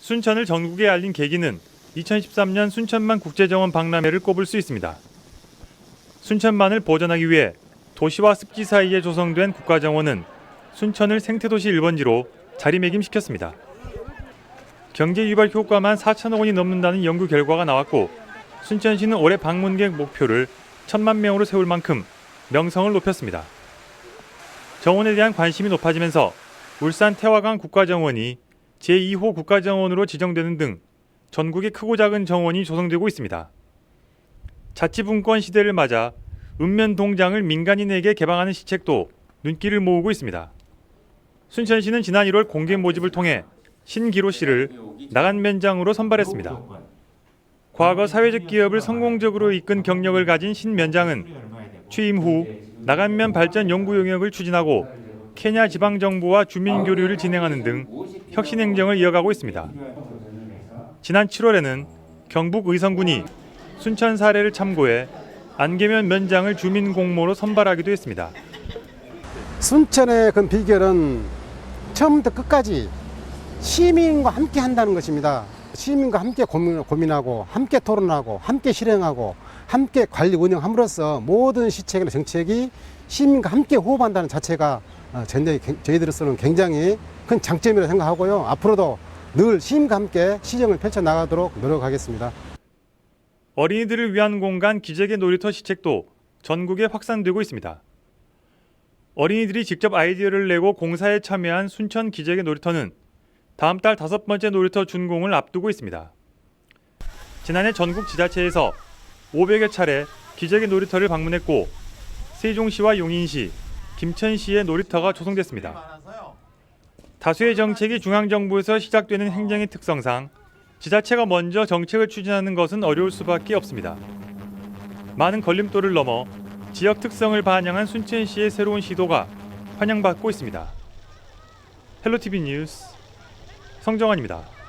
순천을 전국에 알린 계기는 2013년 순천만 국제정원 박람회를 꼽을 수 있습니다. 순천만을 보존하기 위해 도시와 습지 사이에 조성된 국가정원은 순천을 생태도시 1번지로 자리매김시켰습니다. 경제 유발 효과만 4천억 원이 넘는다는 연구 결과가 나왔고 순천시는 올해 방문객 목표를 천만 명으로 세울 만큼 명성을 높였습니다. 정원에 대한 관심이 높아지면서 울산 태화강 국가정원이 제2호 국가정원으로 지정되는 등 전국의 크고 작은 정원이 조성되고 있습니다. 자치분권 시대를 맞아 읍면 동장을 민간인에게 개방하는 시책도 눈길을 모으고 있습니다. 순천시는 지난 1월 공개 모집을 통해 신기로 씨를 나간 면장으로 선발했습니다. 과거 사회적 기업을 성공적으로 이끈 경력을 가진 신 면장은 취임 후 나간면 발전 연구 용역을 추진하고 케냐 지방 정부와 주민 교류를 진행하는 등 혁신 행정을 이어가고 있습니다. 지난 7월에는 경북 의성군이 순천 사례를 참고해 안계면 면장을 주민 공모로 선발하기도 했습니다. 순천의 그 비결은 처음부터 끝까지 시민과 함께 한다는 것입니다. 시민과 함께 고민, 고민하고 함께 토론하고 함께 실행하고 함께 관리 운영함으로써 모든 시책이나 정책이 시민과 함께 호흡한다는 자체가 어, 저희- 저희들로서는 굉장히 큰 장점이라고 생각하고요. 앞으로도 늘 시민과 함께 시정을 펼쳐 나가도록 노력하겠습니다. 어린이들을 위한 공간 기재개 놀이터 시책도 전국에 확산되고 있습니다. 어린이들이 직접 아이디어를 내고 공사에 참여한 순천 기재개 놀이터는 다음 달 다섯 번째 놀이터 준공을 앞두고 있습니다. 지난해 전국 지자체에서 500여 차례 기재개 놀이터를 방문했고 세종시와 용인시, 김천시의 놀이터가 조성됐습니다. 다수의 정책이 중앙정부에서 시작되는 행정의 특성상 지자체가 먼저 정책을 추진하는 것은 어려울 수밖에 없습니다. 많은 걸림돌을 넘어 지역 특성을 반영한 순천시의 새로운 시도가 환영받고 있습니다. 헬로티비 뉴스 성정환입니다.